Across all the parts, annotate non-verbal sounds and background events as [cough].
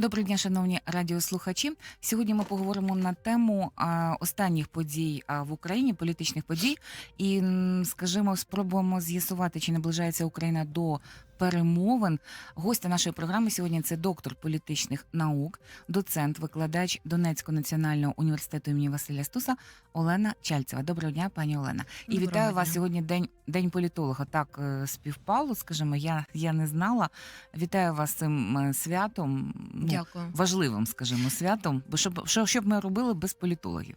Доброго дня, шановні радіослухачі. Сьогодні ми поговоримо на тему останніх подій в Україні, політичних подій, і скажімо, спробуємо з'ясувати, чи наближається Україна до перемовин. Гостя нашої програми сьогодні це доктор політичних наук, доцент, викладач Донецького національного університету імені Василя Стуса Олена Чальцева. Доброго дня, пані Олена. І Доброго вітаю вас сьогодні. День день політолога. Так е, співпало. Скажімо, я, я не знала. Вітаю вас цим е, святом. Ну, Дякую. важливим, скажімо, святом. Бо щоб що, що б ми робили без політологів?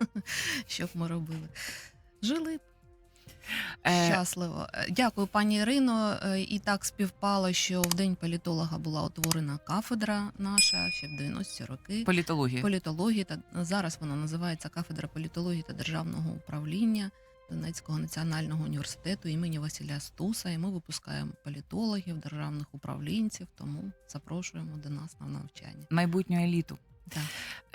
[laughs] Що б ми робили? Жили б щасливо. Е, Дякую, пані Ірино. Е, І так співпало, що в день політолога була утворена кафедра наша ще в 90-ті роки. політологія. Політології та зараз вона називається кафедра політології та державного управління Донецького національного університету імені Василя Стуса. І ми випускаємо політологів, державних управлінців. Тому запрошуємо до нас на навчання. Майбутню еліту. Так.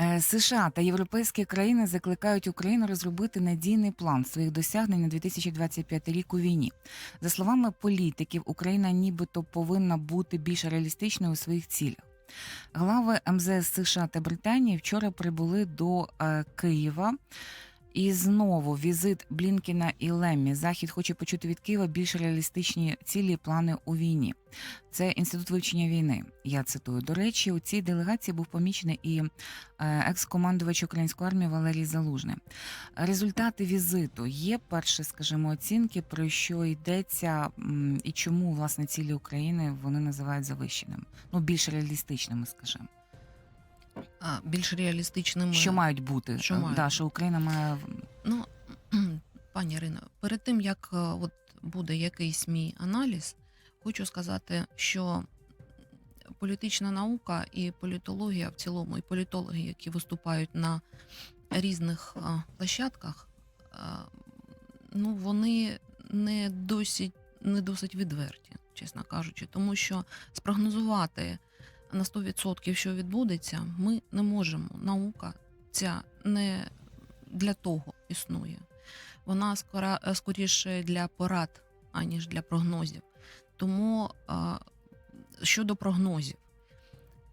Е, США та європейські країни закликають Україну розробити надійний план своїх досягнень на 2025 рік у війні. За словами політиків, Україна нібито повинна бути більш реалістичною у своїх цілях. Глави МЗС США та Британії вчора прибули до е, Києва. І знову візит Блінкіна і Леммі. Захід хоче почути від Києва більш реалістичні цілі плани у війні. Це інститут вивчення війни. Я цитую. До речі, у цій делегації був помічений і е, екс-командувач української армії Валерій Залужний. Результати візиту є перші, скажімо, оцінки, про що йдеться, і чому власне цілі України вони називають завищеними, ну більш реалістичними, скажімо. А, більш реалістичними. Що мають бути? Що мають да, що Україна має Ну, [clears throat] пані Ірино, перед тим як е, от буде якийсь мій аналіз, хочу сказати, що політична наука і політологія в цілому, і політологи, які виступають на різних е, площадках, е, ну вони не досить, не досить відверті, чесно кажучи, тому що спрогнозувати на 100% що відбудеться, ми не можемо. Наука ця не для того існує. Вона скора, е, скоріше для порад, аніж для прогнозів. Тому е, щодо прогнозів,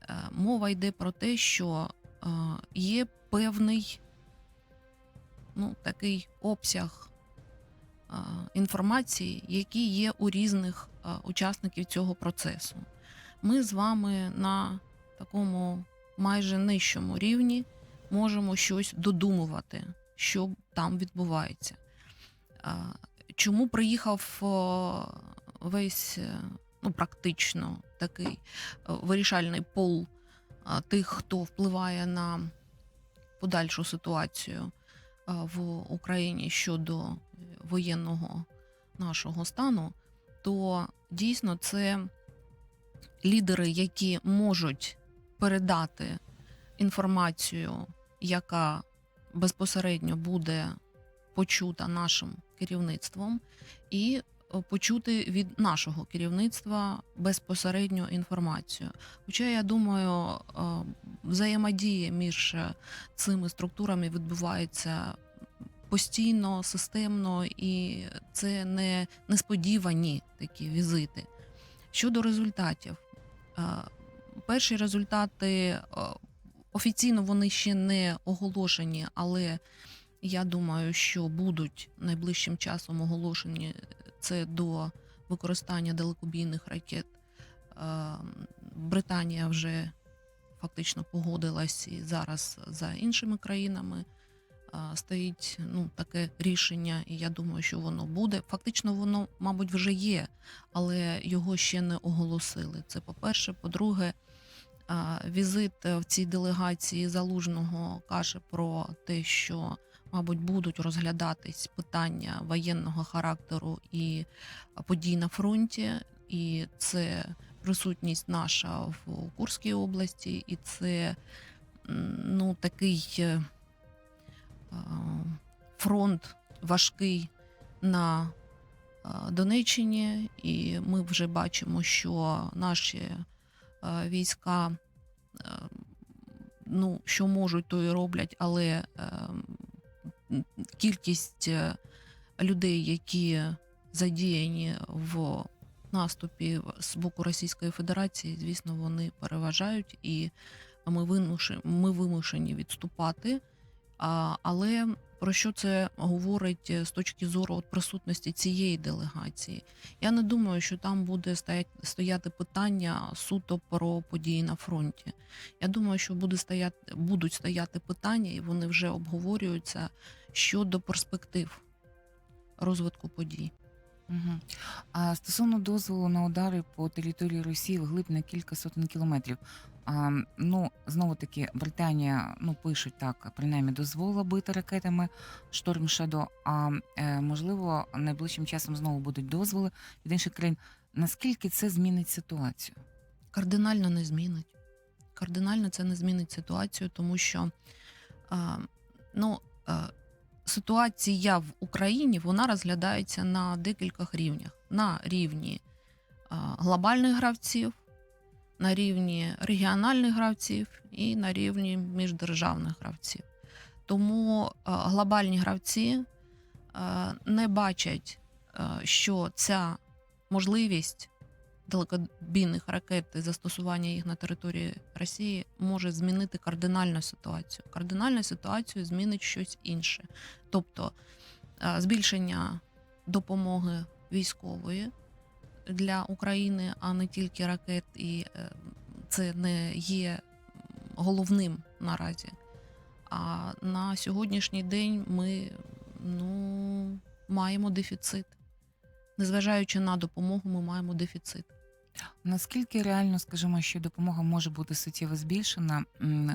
е, мова йде про те, що є певний ну, такий обсяг інформації, який є у різних учасників цього процесу. Ми з вами на такому майже нижчому рівні можемо щось додумувати, що там відбувається. Чому приїхав весь е, ну, практично такий е, вирішальний пол тих, хто впливає на подальшу ситуацію в Україні щодо воєнного нашого стану, то дійсно це лідери, які можуть передати інформацію, яка безпосередньо буде почута нашим керівництвом, і е, почути від нашого керівництва безпосередньо інформацію. Хоча я думаю, е, взаємодія між е, цими структурами відбувається постійно, системно, і це не несподівані такі візити. Щодо результатів, перші результати е, офіційно вони ще не оголошені, але я думаю, що будуть найближчим часом оголошені це до використання далекобійних ракет. Е, Британія вже фактично погодилась і зараз за іншими країнами е, стоїть ну, таке рішення, і я думаю, що воно буде. Фактично, воно, мабуть, вже є, але його ще не оголосили. Це по-перше. По-друге, візит е, в цій делегації залужного каже про те, що, мабуть, будуть розглядатись питання воєнного характеру і подій на фронті, і це присутність наша в Курській області, і це ну, такий е, фронт важкий на Донеччині, і ми вже бачимо, що наші війська, ну, що можуть, то і роблять, але кількість е, людей, які задіяні в наступів з боку Російської Федерації, звісно, вони переважають, і ми вимушені відступати. Але про що це говорить е, з точки зору от присутності цієї делегації? Я не думаю, що там буде стояти питання суто про події на фронті. Я думаю, що буде стояти, будуть стояти питання, і вони вже обговорюються щодо перспектив розвитку подій. Угу. А стосовно дозволу на удари по території Росії вглиб на кілька сотень кілометрів. А, ну, знову таки, Британія ну, пишуть так, принаймні дозволила бити ракетами Шторм Шадо. А е, можливо, найближчим часом знову будуть дозволи від інших країн. Наскільки це змінить ситуацію? Кардинально не змінить. Кардинально це не змінить ситуацію, тому що а, ну, а, ситуація в Україні вона розглядається на декількох рівнях: на рівні глобальних гравців, на рівні регіональних гравців і на рівні міждержавних гравців. Тому глобальні гравці не бачать, що ця можливість далекобійних ракет і застосування їх на території Росії може змінити кардинальну ситуацію. Кардинальну ситуацію змінить щось інше. Тобто е, збільшення допомоги військової для України, а не тільки ракет, і е, це не є головним наразі. А на сьогоднішній день ми ну, маємо дефіцит. Незважаючи на допомогу, ми маємо дефіцит. Наскільки реально, скажімо, що допомога може бути суттєво збільшена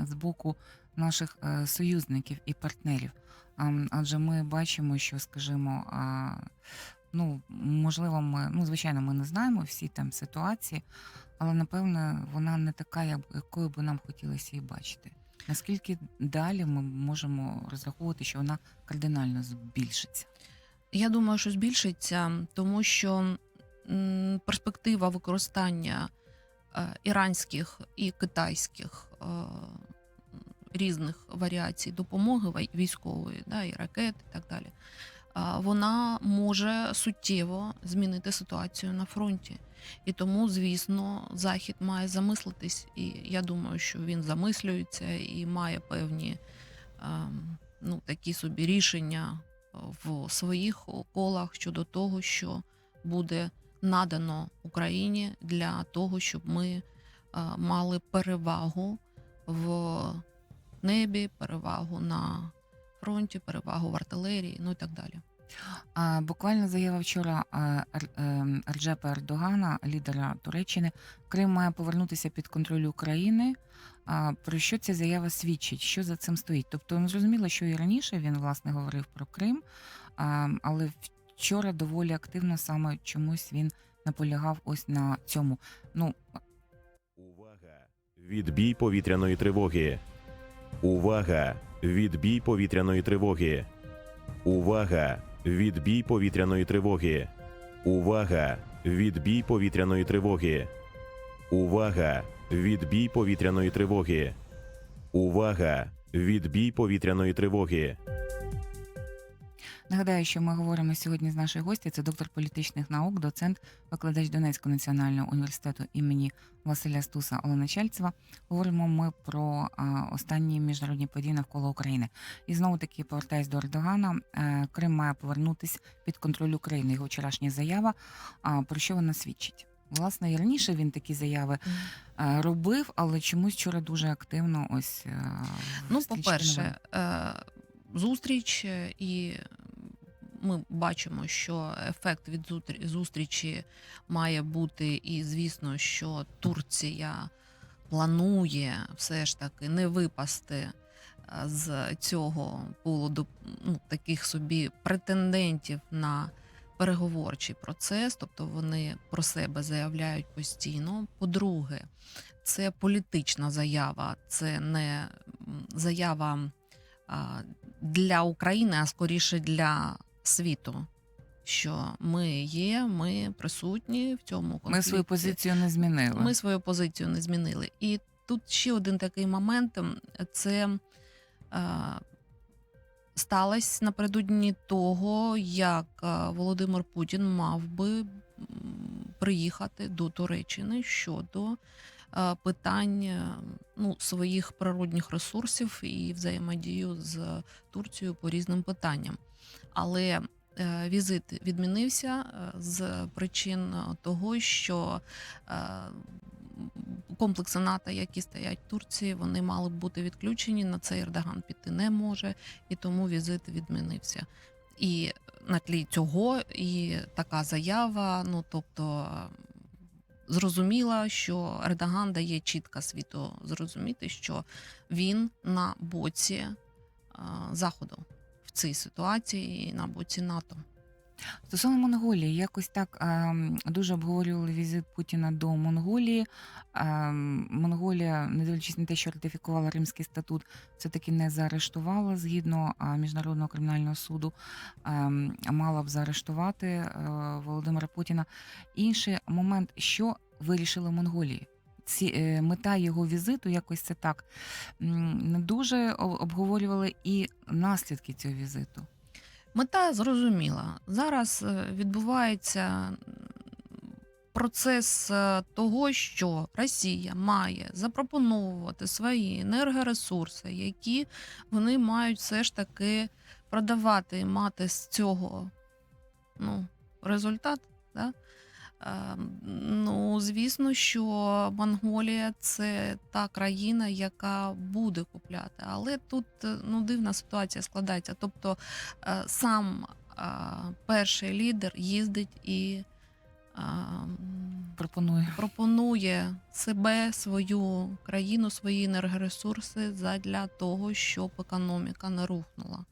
з боку наших е, союзників і партнерів? Адже ми бачимо, що, скажімо, ну можливо, ми ну звичайно, ми не знаємо всі там ситуації, але напевно вона не така, як- якою би нам хотілося її бачити. Наскільки далі ми можемо розраховувати, що вона кардинально збільшиться? Я думаю, що збільшиться, тому що перспектива використання е, іранських і китайських е, різних варіацій допомоги військової, да, і ракет, і так далі, вона може суттєво змінити ситуацію на фронті. І тому, звісно, Захід має замислитись, і я думаю, що він замислюється і має певні ем, ну, такі собі рішення в своїх колах щодо того, що буде надано Україні для того, щоб ми е, мали перевагу в небі, перевагу на фронті, перевагу в артилерії, ну і так далі. Буквально заява вчора а, Ер- ем, Реджепа Ердогана, лідера Туреччини, Крим має повернутися під контроль України. Про що ця заява свідчить? Що за цим стоїть? Тобто, зрозуміло, що і раніше він власне говорив про Крим, але вчора доволі активно саме чомусь він наполягав ось на цьому. Ну Увага! Відбій повітряної тривоги. Увага! Відбій повітряної тривоги. Увага! Відбій повітряної тривоги. Увага! Відбій повітряної тривоги. Увага! Відбій повітряної тривоги. Увага! Відбій повітряної тривоги. Нагадаю, що ми говоримо сьогодні з нашою гостю. Це доктор політичних наук, доцент, викладач Донецького національного університету імені Василя Стуса Олена Чальцева. Говоримо ми про останні міжнародні події навколо України. І знову таки повертаюсь до Ердогана. Е, Крим має повернутись під контроль України. Його вчорашня заява. Про що вона свідчить? Власне, і раніше він такі заяви е, робив, але чомусь вчора дуже активно ось е, Ну, по-перше, е, зустріч, і ми бачимо, що ефект від зустрічі має бути, і звісно, що Турція планує все ж таки не випасти е, з цього до ну, таких собі претендентів на переговорчий процес, тобто вони про себе заявляють постійно. По-друге, це політична заява, це не заява для України, а скоріше для світу. Що ми є, ми присутні в цьому конфлікті. Ми свою позицію не змінили. Ми свою позицію не змінили. І тут ще один такий момент: це е, сталося напередодні того, як е, Володимир Путін мав би приїхати до Туреччини щодо е, питань е, ну, своїх природних ресурсів і взаємодію з Турцією по різним питанням. Але е, візит відмінився е, з причин е, того, що комплекси НАТО, які стоять в Турції, вони мали б бути відключені. На це Ердоган піти не може, і тому візит відмінився. І на тлі цього і така заява. Ну тобто зрозуміла, що Ердоган дає чітко світу зрозуміти, що він на боці а, Заходу цій ситуації і боці НАТО. Стосовно Монголії, якось так ем, дуже обговорювали візит Путіна до Монголії. Ем, Монголія, не дивлячись на те, що ратифікувала Римський статут, все таки не заарештувала згідно міжнародного кримінального суду. ем, мала б заарештувати е, Володимира Путіна. Інший момент, що вирішили Монголії. Ці е, мета його візиту, якось це так не дуже обговорювали і наслідки цього візиту. Мета зрозуміла. Зараз е, відбувається процес е, того, що Росія має запропоновувати свої енергоресурси, які вони мають все ж таки продавати і мати з цього ну, результат. Да? Е, Ну, звісно, що Монголія це та країна, яка буде купляти. Але тут е, ну, дивна ситуація складається. Тобто е, сам е, перший лідер їздить і Пропоную. пропонує себе, свою країну, свої енергоресурси задля того, щоб економіка не рухнула.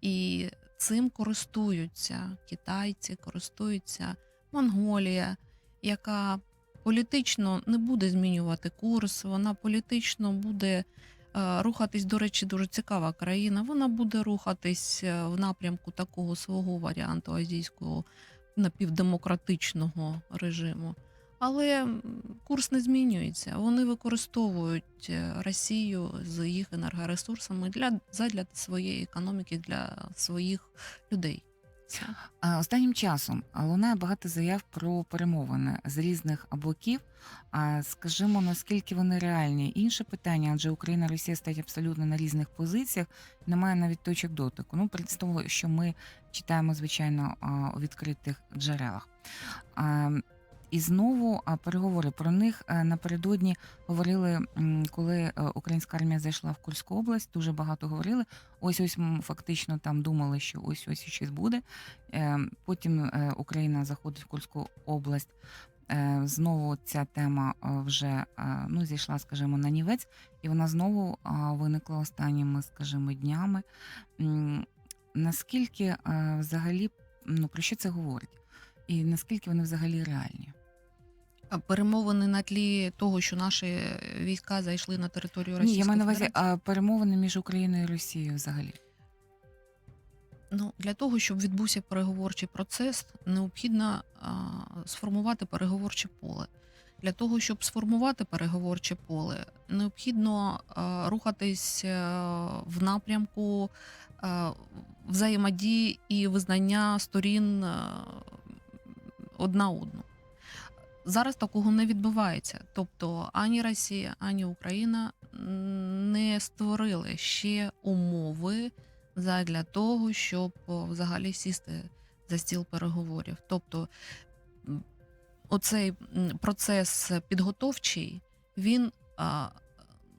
І цим користуються китайці, користуються Монголія, яка політично не буде змінювати курс, вона політично буде е, рухатись, до речі, дуже цікава країна. Вона буде рухатись е, в напрямку такого свого варіанту азійського напівдемократичного режиму. Але курс не змінюється. Вони використовують е, Росію з їх енергоресурсами для задля своєї економіки, для своїх людей. А, Останнім часом лунає багато заяв про перемовини з різних боків. А скажімо, наскільки вони реальні? Інше питання, адже Україна і Росія стоять абсолютно на різних позиціях, немає навіть точок дотику. Ну, при того, що ми читаємо, звичайно, у відкритих джерелах. І знову переговори про них напередодні говорили, коли е, українська армія зайшла в Курську область. Дуже багато говорили. Ось ось фактично там думали, що ось ось щось буде. Е, Потім е, Україна заходить в Курську область. Е, Знову ця тема е, вже е, ну, зійшла, скажімо, на нівець, і вона знову е, виникла останніми, скажімо, днями. Наскільки е, взагалі ну, про що це говорить? І наскільки вони взагалі реальні? А Перемовини на тлі того, що наші війська зайшли на територію Ні, Російської я маю на увазі Федерації. а, перемовини між Україною і Росією взагалі. Ну, для того, щоб відбувся переговорчий процес, необхідно а, сформувати переговорче поле. Для того, щоб сформувати переговорче поле, необхідно а, рухатись а, в напрямку а, взаємодії і визнання сторін а, одна одну. Зараз такого не відбувається. Тобто ані Росія, ані Україна не створили ще умови задля того, щоб взагалі сісти за стіл переговорів. Тобто оцей процес підготовчий, він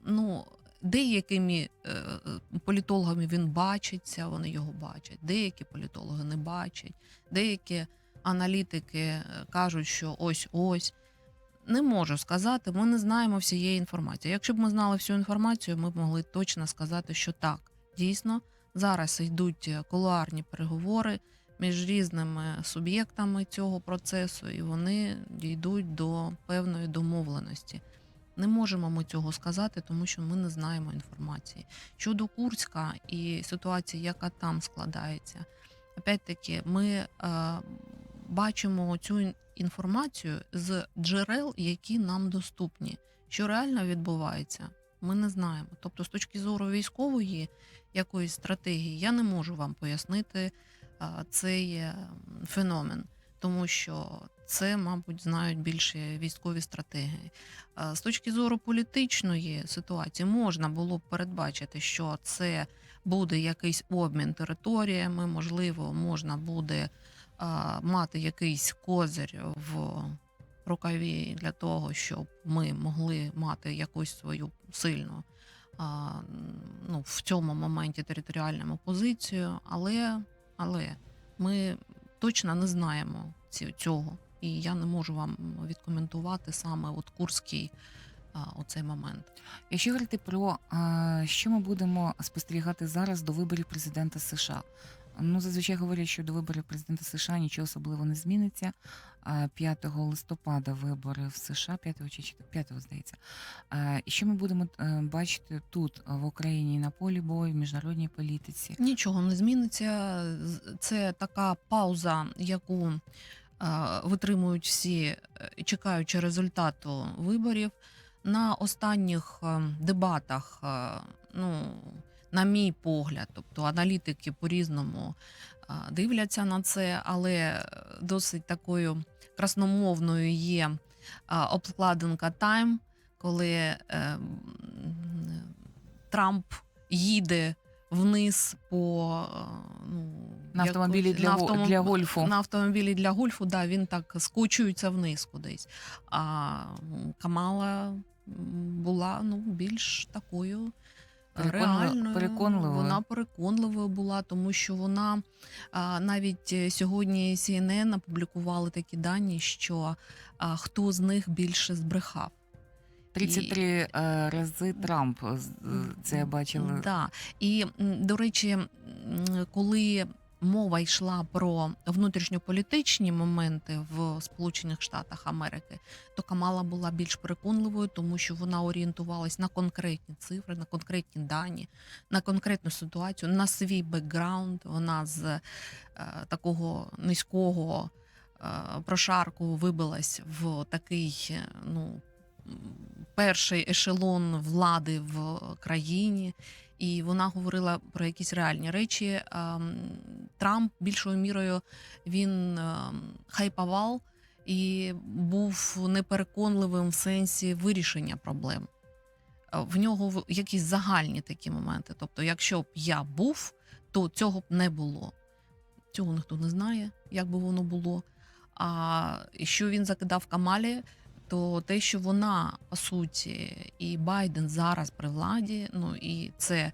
ну, деякими е, е, політологами він бачиться, вони його бачать, деякі політологи не бачать, деякі аналітики е, кажуть, що ось ось. Не можу сказати, ми не знаємо всієї інформації. Якщо б ми знали всю інформацію, ми б могли точно сказати, що так, дійсно, зараз йдуть е, кулуарні переговори між різними суб'єктами цього процесу, і вони дійдуть до певної домовленості. Не можемо ми цього сказати, тому що ми не знаємо інформації. Щодо Курська і ситуації, яка там складається, опять-таки, ми е, бачимо цю інформацію з джерел, які нам доступні. Що реально відбувається, ми не знаємо. Тобто, з точки зору військової якоїсь стратегії, я не можу вам пояснити цей е, феномен, тому що це, мабуть, знають більше військові стратегії. З точки зору політичної ситуації можна було б передбачити, що це буде якийсь обмін територіями, можливо, можна буде е, мати якийсь козир в рукаві для того, щоб ми могли мати якусь свою сильну а, ну, в цьому моменті територіальну позицію, але, але ми точно не знаємо ці- цього. І я не можу вам відкоментувати саме от Курський а, оцей момент. Якщо говорити про а, що ми будемо спостерігати зараз до виборів президента США. Ну, зазвичай говорять, що до виборів президента США нічого особливо не зміниться. 5 листопада вибори в США, 5 чи 4, 5, здається. І що ми будемо е, бачити тут, в Україні, на полі бою, в міжнародній політиці? Нічого не зміниться. Це така пауза, яку е, витримують всі, е, чекаючи результату виборів. На останніх дебатах, ну, на мій погляд, тобто аналітики по-різному дивляться на це, але е, досить такою красномовною є обкладинка Time, коли е, Трамп їде вниз по е, ну, На автомобілі для, на автомоб- для гольфу. на автомобілі для гольфу, да, він так скочується вниз кудись. А Камала була ну, більш такою. Е, Реальною, переконливою. вона переконливою була, тому що вона а, навіть е, сьогодні CNN опублікували такі дані, що а, хто з них більше збрехав. 33 і... рази Трамп е, це бачили. Так, Да. І, до речі, коли мова йшла про внутрішньополітичні моменти в Сполучених Штатах Америки, то Камала була більш переконливою, тому що вона орієнтувалась на конкретні цифри, на конкретні дані, на конкретну ситуацію, на свій бекграунд. Вона з е, такого низького е, прошарку вибилась в такий, е, ну. Перший ешелон влади в країні, і вона говорила про якісь реальні речі. Ем, Трамп більшою мірою він ем, хайпував і був непереконливим в сенсі вирішення проблем. Е, В нього якісь загальні такі моменти. Тобто, якщо б я був, то цього б не було. Цього ніхто не знає, як би воно було. А що він закидав Камалі, то те, що вона по суті, і Байден зараз при владі, ну і це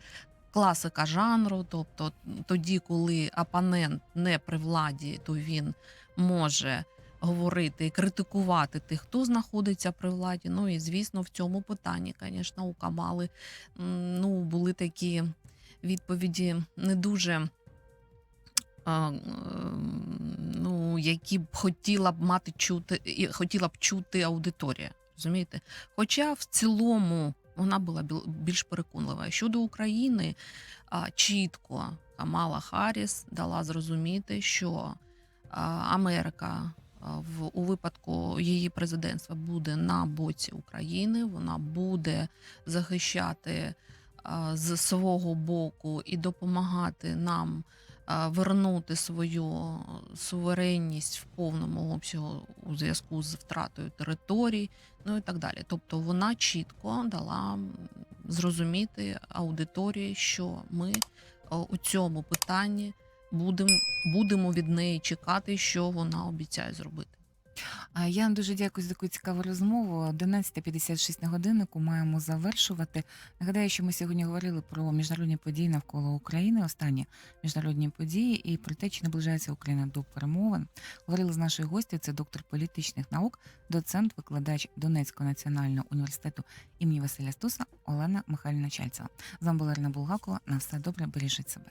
класика жанру. Тобто, тоді, коли опонент не при владі, то він може говорити і критикувати тих, хто знаходиться при владі. Ну і звісно, в цьому питанні, звісно, у Камали ну, були такі відповіді не дуже. Ну, які б хотіла б мати чути, і хотіла б чути аудиторія. Розумієте? Хоча в цілому вона була більш переконлива. Щодо України, чітко Камала Харріс дала зрозуміти, що Америка в у випадку її президентства буде на боці України. Вона буде захищати а, з свого боку і допомагати нам вернути свою суверенність в повному обсягу у зв'язку з втратою територій, ну і так далі. Тобто вона чітко дала зрозуміти аудиторії, що ми у цьому питанні будемо будемо від неї чекати, що вона обіцяє зробити. Я вам дуже дякую за таку цікаву розмову. 11.56 на годиннику маємо завершувати. Нагадаю, що ми сьогодні говорили про міжнародні події навколо України, останні міжнародні події, і про те, чи наближається Україна до перемовин. Говорили з нашою гостю, це доктор політичних наук, доцент, викладач Донецького національного університету імені Василя Стуса Олена Михайлівна Чальцева. З вами була Ірина Булгакова. На все добре, бережіть себе.